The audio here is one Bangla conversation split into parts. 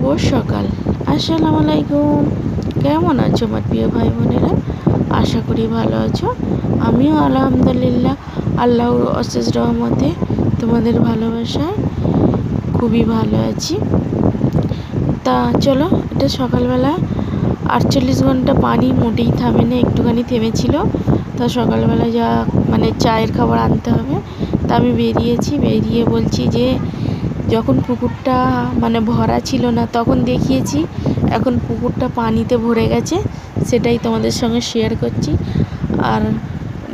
শুভ সকাল। আসসালামু আলাইকুম। কেমন আছো আমার প্রিয় ভাই বোনেরা? আশা করি ভালো আছো। আমিও আলহামদুলিল্লাহ, আল্লাহর অশেষ রহমতে তোমাদের ভালোবাসায় খুবই ভালো আছি। তা চলো, এটা সকালবেলা আটচল্লিশ ঘণ্টা পানি মোটেই থামে না, একটুখানি থেমেছিল। তা সকালবেলা যা মানে চায়ের খাবার আনতে হবে। তা আমি বেরিয়েছি, বেরিয়ে বলছি যে যখন পুকুরটা মানে ভরা ছিল না, তখন দেখিয়েছি, এখন পুকুরটা পানিতে ভরে গেছে, সেটাই তোমাদের সঙ্গে শেয়ার করছি। আর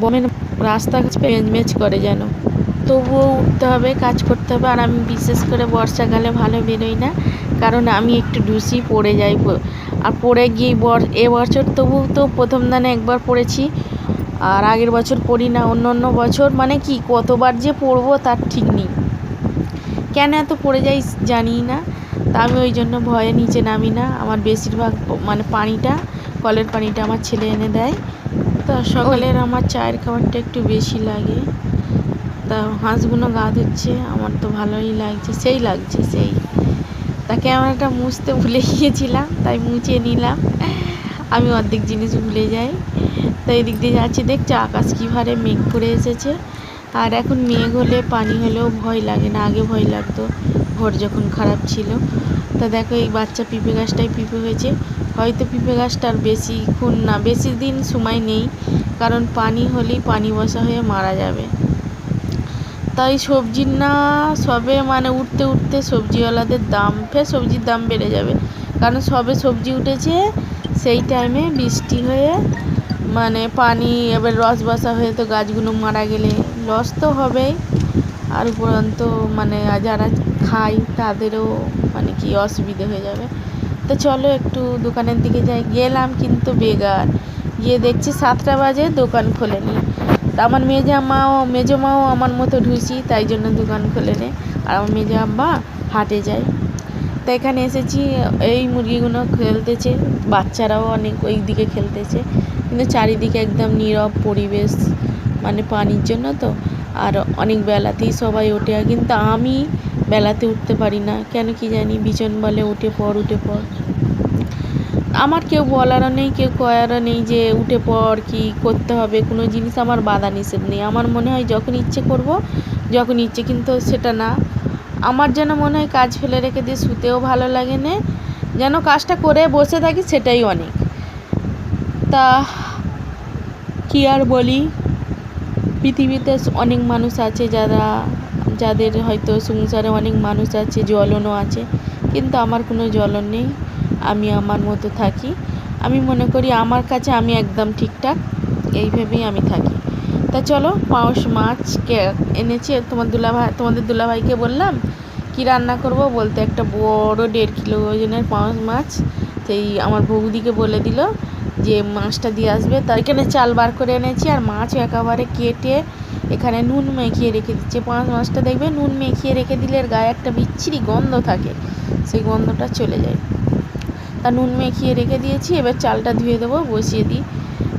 বমের রাস্তা মেচ করে যেন। তবুও উঠতে হবে, কাজ করতে হবে, আর আমি বিশেষ করে বর্ষাকালে ভালো বেরোই না, কারণ আমি একটু ডুসি পড়ে যাই আর পড়ে গিয়ে বর এবছর তবু তো প্রথম দানে একবার পড়েছি, আর আগের বছর পড়ি না, অন্য অন্য বছর মানে কি, কতবার যে পড়ব তার ঠিক নেই। কেন এত পড়ে যাই জানি না। তা আমি ওই জন্য ভয়ে নিচে নামি না। আমার বেশিরভাগ মানে পানিটা কলের পানিটা আমার ছেলে এনে দেয়। তা সকালের আমার চায়ের খাবারটা একটু বেশি লাগে। তা হাঁসগুলো গা ধুচ্ছে আমার তো ভালোই লাগছে সেই লাগছে সেই। তা ক্যামেরাটা মুছতে ভুলে গিয়েছিলাম তাই মুছে নিলাম। আমি অর্ধেক জিনিস ভুলে যাই। তো এদিক দিয়ে যাচ্ছি দেখছ আকাশ কী ভারে মেঘ পড়ে এসেছে। আর এখন মেঘ হলে, পানি হলেও ভয় লাগে না। আগে ভয় লাগতো ভোর যখন খারাপ ছিল। তা দেখো, এই বাচ্চা পিঁপে গাছটাই পিঁপে হয়েছে। হয়তো পিঁপে গাছটার বেশিক্ষণ না, বেশি দিন সময় নেই। কারণ পানি হলেই পানি বসা হয়ে মারা যাবে। তাই সবজির না সবে মানে উঠতে উঠতে সবজিওয়ালাদের দাম, ফের সবজির দাম বেড়ে যাবে। কারণ সবে সবজি উঠেছে, সেই টাইমে বৃষ্টি হয়ে মানে পানি, এবার রস বসা হয়ে তো গাছগুলো মারা গেলে লস তো হবেই। আর উপরন্ত মানে যারা খায় তাদেরও মানে কি অসুবিধে হয়ে যাবে। তো চলো একটু দোকানের দিকে যাই। গেলাম কিন্তু বেগার গিয়ে দেখছি সাতটা বাজে, দোকান খোলেনি। তা আমার মেজো মাও মেজো মাও আমার মতো ঢুসি তাই জন্য দোকান খোলেনি। আর আমার মেজো আব্বা হাটে যায়। তা এখানে এসেছি, এই মুরগিগুলো খেলতেছে, বাচ্চারাও অনেক ওই দিকে খেলতেছে। কিন্তু চারিদিকে একদম নীরব পরিবেশ মানে পানির জন্য তো। আর অনেক বেলাতেই সবাই ওঠে কিন্তু আমি বেলাতে উঠতে পারি না। কেন কি জানি বিছন বলে উঠে পড় উঠে পড়। আমার কেউ বলারও নেই, কেউ কয়ারও নেই যে উঠে পড় কি করতে হবে, কোনো জিনিস আমার বাধা নিষেধ নেই। আমার মনে হয় যখন ইচ্ছে করব, যখন ইচ্ছে, কিন্তু সেটা না। আমার যেন মনে হয় কাজ ফেলে রেখে দিয়ে শুতেও ভালো লাগে না। যেন কাজটা করে বসে থাকি, সেটাই অনেক। তা কী আর বলি? পৃথিবীতে অনেক মানুষ আছে যারা, যাদের হয়তো সংসারে অনেক মানুষ আছে জ্বলনও আছে, কিন্তু আমার কোনো জ্বলন নেই। আমি আমার মতো থাকি। আমি মনে করি আমার কাছে আমি একদম ঠিকঠাক, এই ভেবেই আমি থাকি। তা চলো, পাউস মাছ এনেছি? তোমার দুলাভাই, তোমাদের দুলাভাইকে বললাম, কি রান্না করব বলতে একটা বড় দেড় কিলো ওজনের পাউস মাছ, সেই আমার বৌদিকে বলে দিল। যে মাছটা দিয়ে আসবে, তার এখানে চাল বার করে এনেছি আর মাছও একেবারে কেটে এখানে নুন মেখিয়ে রেখে দিচ্ছে। পাঁচ মাছটা দেখবে, নুন মেখিয়ে রেখে দিলে এর গায়ে একটা বিচ্ছিরি গন্ধ থাকে, সেই গন্ধটা চলে যায়। তা নুন মেখিয়ে রেখে দিয়েছি, এবার চালটা ধুয়ে দেবো, বসিয়ে দিই।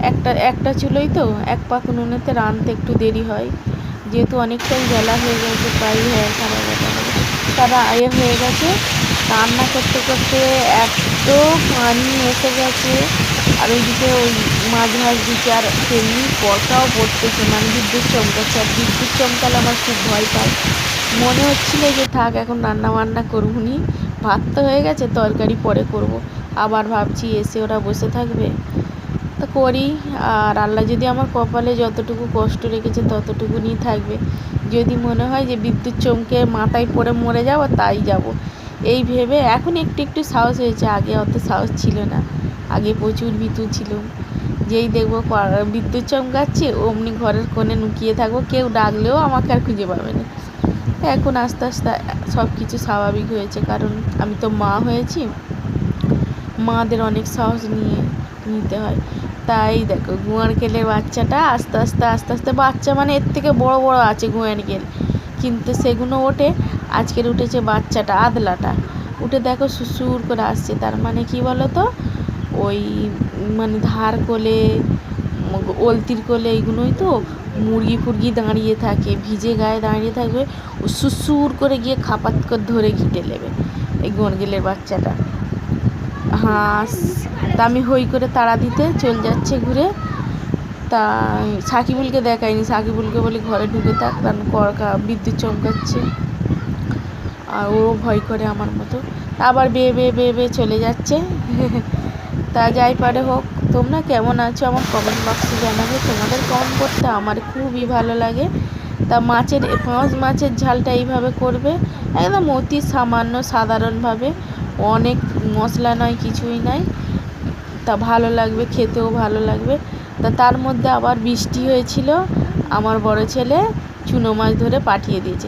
একটা একটা চুলোই তো, এক পাক নুনেতে রানতে একটু দেরি হয়। যেহেতু অনেকটাই বেলা হয়ে গেছে, প্রায় হয়ে, সাড়ে এগারোটা তারা আয়ে হয়ে গেছে রান্না করতে করতে এত পানি এসে গেছে। আর ওইদিকে ওই মাঝ মাঝ দিকে আর তেমনি পরকাও পড়তেছে। মানে বিদ্যুৎ চমকাচ্ছে। আর বিদ্যুৎ চমকালে আমার খুব ভয় পায়। মনে হচ্ছিল যে থাক, এখন রান্না বান্না করব নি ভাত তো হয়ে গেছে, তরকারি পরে করব। আবার ভাবছি এসে ওরা বসে থাকবে। তো করি। আর আল্লাহ যদি আমার কপালে যতটুকু কষ্ট রেখেছে, ততটুকুনি থাকবে। যদি মনে হয় যে বিদ্যুৎ চমকে মাথায় পড়ে মরে যাব, তাই যাব। এই ভেবে এখন একটু একটু সাহস হয়েছে, আগে অত সাহস ছিল না। আগে প্রচুর ভীতু ছিল। যেই দেখব বিদ্যুৎ চমকাচ্ছে, অমনি ঘরের কোণে লুকিয়ে থাকব, কেউ ডাকলেও আমাকে আর খুঁজে পাবে না। এখন আস্তে আস্তে সব কিছু স্বাভাবিক হয়েছে, কারণ আমি তো মা হয়েছি। মাদের অনেক সাহস নিয়ে নিতে হয়। তাই দেখো কেলের বাচ্চাটা আস্তে আস্তে আস্তে আস্তে, বাচ্চা মানে এর থেকে বড় বড় আছে কেল কিন্তু সেগুলো ওঠে আজকের উঠেছে বাচ্চাটা, আদলাটা। উঠে দেখো সুসুর করে আসছে, তার মানে কি বলো তো ওই মানে ধার কোলে, ওলতির কোলে এইগুলোই তো মুরগি ফুরগি দাঁড়িয়ে থাকে, ভিজে গায়ে দাঁড়িয়ে থাকবে, ও সুসুর করে গিয়ে খাপাত করে ধরে ঘিটে নেবে এই গরগিলের বাচ্চাটা। হাঁস, তা আমি হই করে তাড়া দিতে চল যাচ্ছে ঘুরে। তা সাকিবুলকে দেখায়নি সাকিবুলকে বলি ঘরে ঢুকে থাক, তার কড়কা বিদ্যুৎ চমকাচ্ছে। আর ও ভয় করে আমার মতো। আবার বেয়ে বেয়ে বেয়ে বেয়ে চলে যাচ্ছে। তা যাই পারে হোক, তোমরা কেমন আছো আমার কমেন্ট বক্সে জানাবে। তোমাদের কমেন্ট করতে আমার খুবই ভালো লাগে। তা মাছের পাঁচ মাছের ঝালটা এইভাবে করবে, একদম অতি সামান্য, সাধারণভাবে। অনেক মশলা নয়, কিছুই নাই তা ভালো লাগবে, খেতেও ভালো লাগবে। তা তার মধ্যে আবার বৃষ্টি হয়েছিল। আমার বড় ছেলে চুনো মাছ ধরে পাঠিয়ে দিয়েছে।